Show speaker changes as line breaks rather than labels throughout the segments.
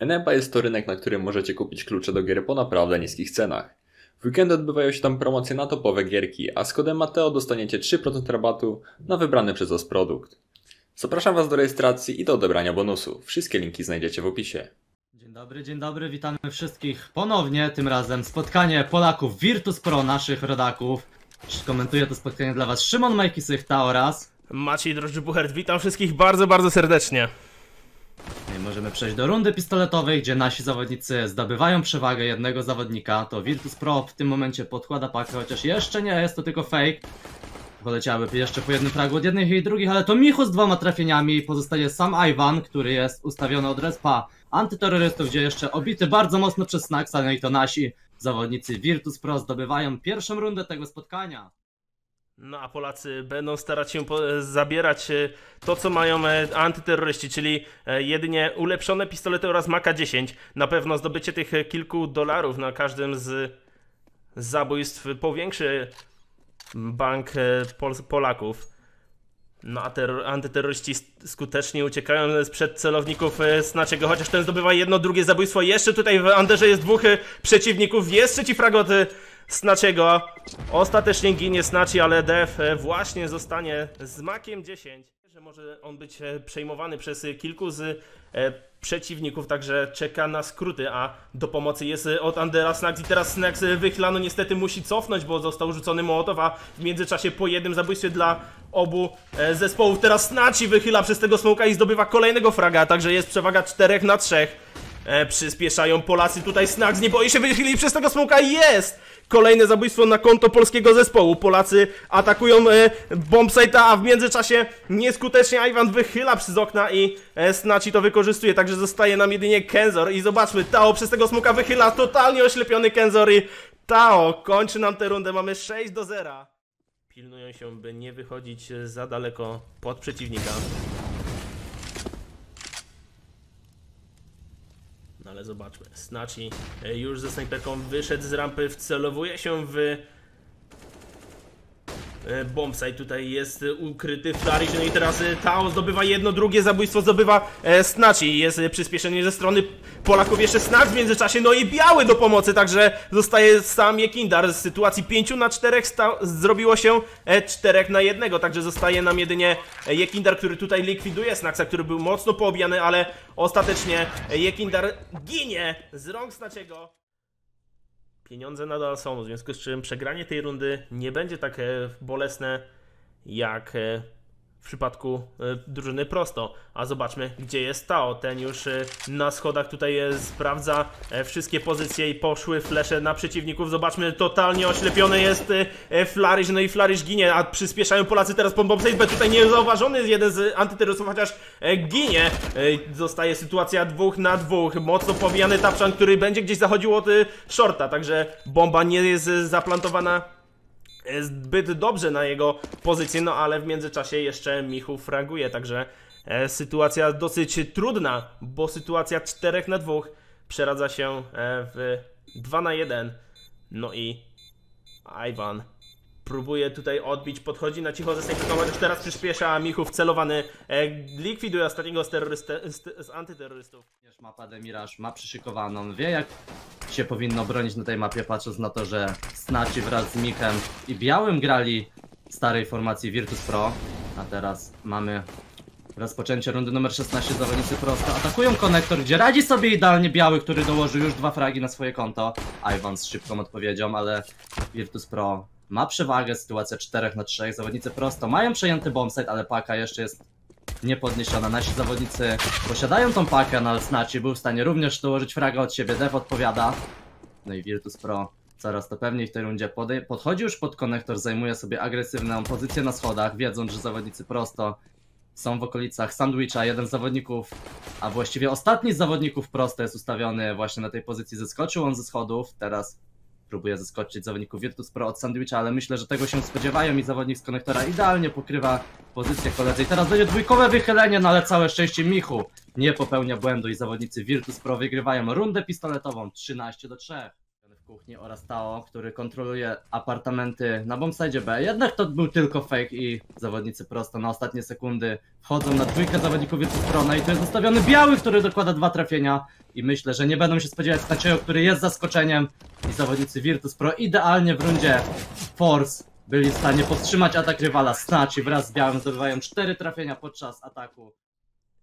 Enepa jest to rynek, na którym możecie kupić klucze do gier po naprawdę niskich cenach. W weekendy odbywają się tam promocje na topowe gierki, a z kodem Mateo dostaniecie 3% rabatu na wybrany przez Was produkt. Zapraszam Was do rejestracji i do odebrania bonusu. Wszystkie linki znajdziecie w opisie.
Dzień dobry, dzień dobry, witamy wszystkich ponownie, tym razem spotkanie Polaków Virtus Pro, naszych rodaków. Komentuję to spotkanie dla Was Szymon Majkisychta oraz...
Maciej Drożdży-Buchert, witam wszystkich bardzo, bardzo serdecznie.
Możemy przejść do rundy pistoletowej, gdzie nasi zawodnicy zdobywają przewagę jednego zawodnika. To Virtus Pro w tym momencie podkłada pakę, chociaż jeszcze nie, jest to tylko fake. Poleciałyby jeszcze po jednym fragu od jednych i drugich, ale to Michu z dwoma trafieniami. Pozostaje sam Iwan, który jest ustawiony od respa antyterrorystów, gdzie jeszcze obity bardzo mocno przez Snacksa. No i to nasi zawodnicy Virtus Pro zdobywają pierwszą rundę tego spotkania.
No a Polacy będą starać się zabierać e, to, co mają e, antyterroryści, czyli e, jedynie ulepszone pistolety oraz Maka 10. Na pewno zdobycie tych kilku dolarów na każdym z zabójstw powiększy bank Pol Polaków. No a terror- antyterroryści skutecznie uciekają sprzed celowników Snaczego, chociaż ten zdobywa jedno, drugie zabójstwo. Jeszcze tutaj w Anderze jest dwóch przeciwników, jest trzeci fragment Snaczego. Ostatecznie ginie Snaci, ale Def e, właśnie zostanie z makiem 10. Że może on być e, przejmowany przez e, kilku z przeciwników, także czeka na skróty, a do pomocy jest od Andera Snacks i teraz Snacks e, wychyla, no niestety musi cofnąć, bo został rzucony Mołotow, a w międzyczasie po jednym zabójstwie dla obu zespołów teraz Snaci wychyla przez tego smoka i zdobywa kolejnego fraga, także jest przewaga 4 na 3. E, przyspieszają Polacy, tutaj Snacks nie boi się wychylić przez tego smoka, jest! Kolejne zabójstwo na konto polskiego zespołu. Polacy atakują e, bombsite'a, a w międzyczasie nieskutecznie Iwan wychyla przez okna i e, Snaci to wykorzystuje, także zostaje nam jedynie Kenzor i zobaczmy, Tao przez tego smoka wychyla, totalnie oślepiony Kenzor i Tao kończy nam tę rundę, mamy 6 do 0. Pilnują się, by nie wychodzić e, za daleko pod przeciwnika. Ale zobaczmy. Snaci e, już ze snajperką wyszedł z rampy, wcelowuje się w bombsite. Tutaj jest e, ukryty Flourish, no i teraz e, Tao zdobywa jedno, drugie zabójstwo zdobywa e, Snaci. Jest e, przyspieszenie ze strony Polaków, jeszcze Snacz w międzyczasie, no i biały do pomocy, także zostaje sam Jekindar. Z sytuacji 5 na 4 sta- zrobiło się e, 4 na 1, także zostaje nam jedynie e, Jekindar, który tutaj likwiduje Snacksa, który był mocno poobijany, ale ostatecznie e, Jekindar ginie z rąk Snaciego. Pieniądze nadal są, w związku z czym przegranie tej rundy nie będzie tak e, bolesne jak e, w przypadku e, drużyny prosto. A zobaczmy, gdzie jest Tao. Ten już e, na schodach tutaj e, sprawdza wszystkie pozycje i poszły flesze na przeciwników. Zobaczmy, totalnie oślepiony jest Flarish, no i Flarish ginie, a przyspieszają Polacy teraz po bombsite, bo tutaj niezauważony jest jeden z antyterrorystów, chociaż ginie. Zostaje sytuacja dwóch na dwóch. Mocno powijany tapszan, który będzie gdzieś zachodził od shorta, także bomba nie jest zaplantowana zbyt dobrze na jego pozycję, no ale w międzyczasie jeszcze Michu fraguje, także e, sytuacja dosyć trudna, bo sytuacja 4 na 2 przeradza się e, w 2 na 1. No i Iwan próbuje tutaj odbić, podchodzi na cicho ze snajperką, chociaż teraz przyspiesza, a Michu wcelowany e, likwiduje ostatniego z, terrorystę, z, z antyterrorystów.
Mapa Demiraż ma przyszykowaną, wie jak się powinno bronić na tej mapie, patrząc na to, że Snaci wraz z Michem i Białym grali w starej formacji Virtus Pro, a teraz mamy rozpoczęcie rundy numer 16, zawodnicy prosto atakują konektor, gdzie radzi sobie idealnie Biały, który dołożył już dwa fragi na swoje konto, Iwan z szybką odpowiedzią, ale Virtus Pro ma przewagę, sytuacja 4 na 3, zawodnicy prosto mają przejęty bombsite, ale paka jeszcze jest niepodniesiona. Nasi zawodnicy posiadają tą pakę, no ale Snaci był w stanie również dołożyć fraga od siebie. Dev odpowiada. No i Virtus Pro coraz to pewniej w tej rundzie podchodzi już pod konektor, zajmuje sobie agresywną pozycję na schodach, wiedząc, że zawodnicy prosto są w okolicach sandwicha. Jeden z zawodników, a właściwie ostatni z zawodników prosto jest ustawiony właśnie na tej pozycji. Zeskoczył on ze schodów, teraz próbuje zeskoczyć zawodników Virtus Pro od sandwicha, ale myślę, że tego się spodziewają i zawodnik z konektora idealnie pokrywa pozycję koledzy. I teraz będzie dwójkowe wychylenie, no ale całe szczęście Michu nie popełnia błędu i zawodnicy Virtus Pro wygrywają rundę pistoletową 13 do 3. W kuchni oraz Tao, który kontroluje apartamenty na bombsite B. Jednak to był tylko fake i zawodnicy prosto na ostatnie sekundy wchodzą na dwójkę zawodników Pro. No i tu jest zostawiony biały, który dokłada dwa trafienia i myślę, że nie będą się spodziewać Snaciejo, który jest zaskoczeniem i zawodnicy Virtus Pro idealnie w rundzie Force byli w stanie powstrzymać atak rywala. Snatch wraz z białym zdobywają cztery trafienia podczas ataku.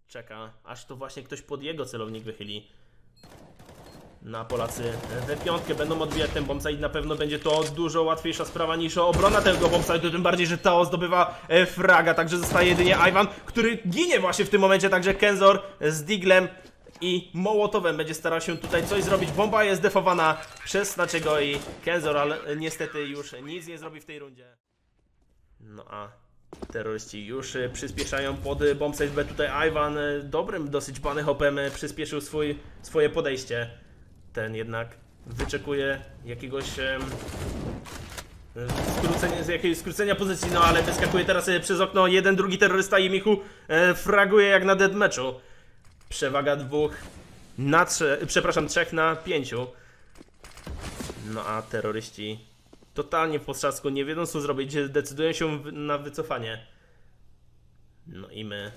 Czeka, aż to właśnie ktoś pod jego celownik wychyli. Na Polacy we piątkę będą odbijać ten bombsite. Na pewno będzie to dużo łatwiejsza sprawa niż obrona tego bombsite'u. Tym bardziej, że Tao zdobywa e, fraga. Także zostaje jedynie Ivan, który ginie właśnie w tym momencie. Także Kenzor z Diglem i Mołotowem będzie starał się tutaj coś zrobić. Bomba jest defowana przez Snaczego i Kenzor, ale niestety już nic nie zrobi w tej rundzie. No a terroryści już e, przyspieszają pod e, bombsite B. Tutaj Ivan e, dobrym dosyć bany hopem e, przyspieszył swój, swoje podejście. Ten jednak wyczekuje jakiegoś e, skrócenia, jakiegoś skrócenia pozycji, no ale wyskakuje teraz e, przez okno jeden, drugi terrorysta i Michu e, fraguje jak na deadmatchu. Przewaga dwóch na trze, przepraszam, trzech na pięciu. No a terroryści totalnie w postrzasku, nie wiedzą co zrobić, decydują się na wycofanie. No i my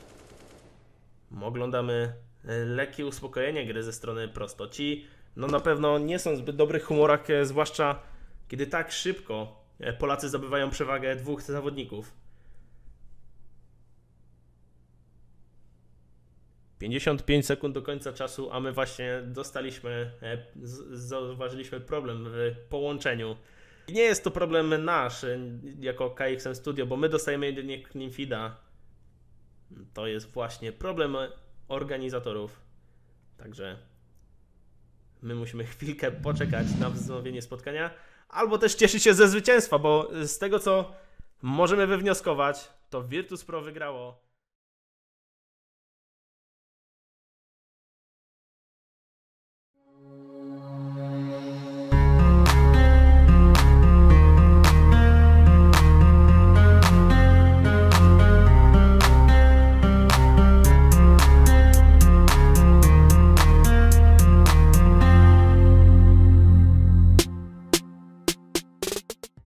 oglądamy e, lekkie uspokojenie gry ze strony prosto. No na pewno nie są w zbyt dobrych humorach, e, zwłaszcza kiedy tak szybko e, Polacy zdobywają przewagę dwóch zawodników. 55 sekund do końca czasu, a my właśnie dostaliśmy, e, zauważyliśmy problem w połączeniu. Nie jest to problem nasz jako KXM Studio, bo my dostajemy jedynie feeda. To jest właśnie problem organizatorów. Także my musimy chwilkę poczekać na wznowienie spotkania, albo też cieszyć się ze zwycięstwa, bo z tego co możemy wywnioskować, to Virtus Pro wygrało